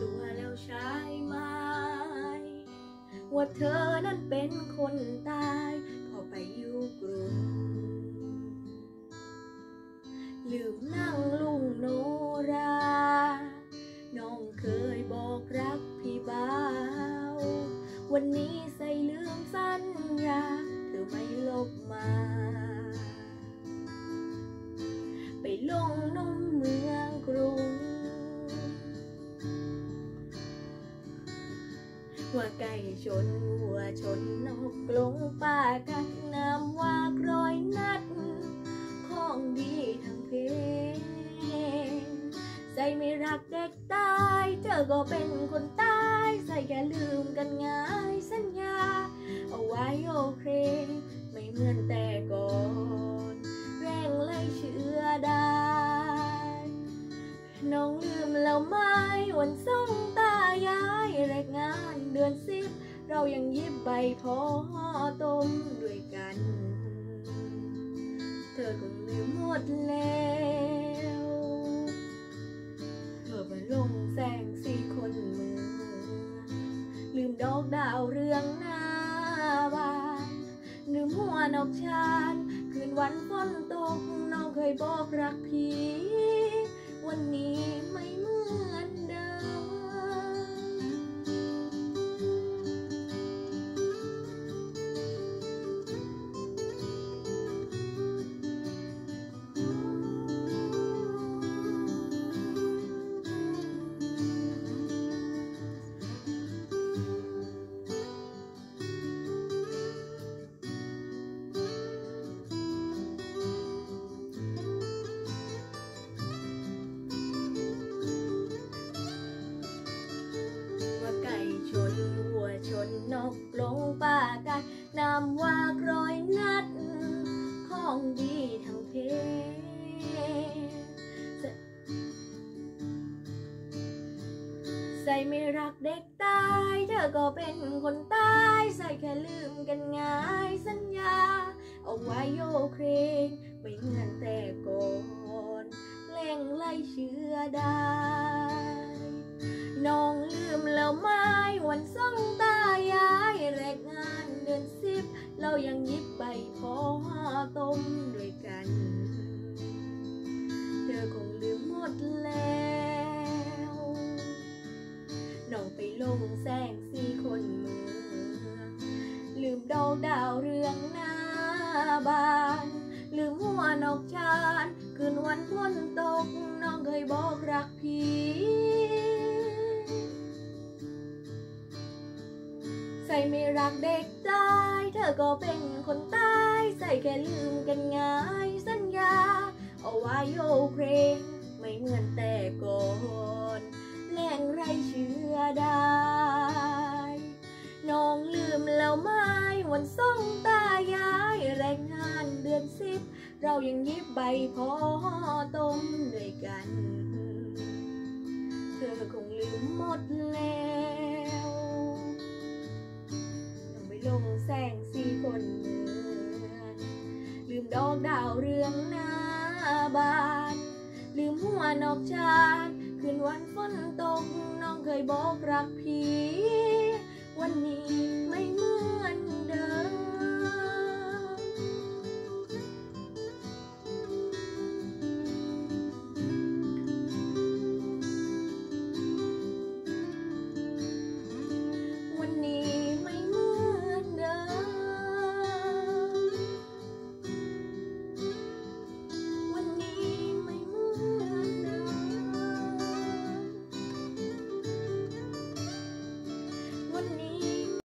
ตัวแล้วใช่ไหมว่าเธอนั้นเป็น วันนี้ใส่ลืมสัญญา เธอไม่ลบมา ไปลงนมเมืองกรุง ว่าไก่ชนวัวชนนกกลงป่ากันน้ำว่ากรอยนัด ของดีทั้งเพ ใจไม่รักเด็กตายเธอก็เป็นคนตายใส่แค่ลืมกันง่ายสัญญา เอาไว้โอเค ไม่เหมือนแต่ก่อนแรงเลยเชื่อได้ น้องลืมแล้วไหมวันส่งตายายแรกงานเดือนสิบเรายังยิบใบพอต้มด้วยกัน เธอคงลืมหมดแล้ว กดาวเรืองหน้าบ้านลืมหัวนกชานคืนวันฝนตกน้องเคยบอกรักพี่ วันนี้ไม่เหมื ไม่รักเด็กตาย เธอก็เป็นคนตายใส่แค่ลืมกันง่ายสัญญาเอาไว้โยเครนไม่เหมือนแต่ก่อนแรงไล่เชื่อได้น้องลืมแล้วไหมวันส่งตายายแรกงานเดือนสิบเรายังยิบ องหน้าบ้านลืมหัวนอกชานคืนวันฝนตกน้องเคยบอกรักพี่ใส่ไม่รักเด็กตายเธอก็เป็นคนตายใส่แค่ลืมกันง่ายสัญญาเอาไว้โอเครไม่เหมือนแต่ก่อนแรงไรเชื่อได้ น้องลืมแล้วไหมวันส่งตา สิบ เรายังยิบใบพอต้มด้วยกัน เธอคงลืมหมดแล้วยังไม่ลงแสงสีคนเมืองลืมดอกดาวเรืองหน้าบานลืมหัวนอกชานคืนวันฝนตกน้องเคยบอกรักพี่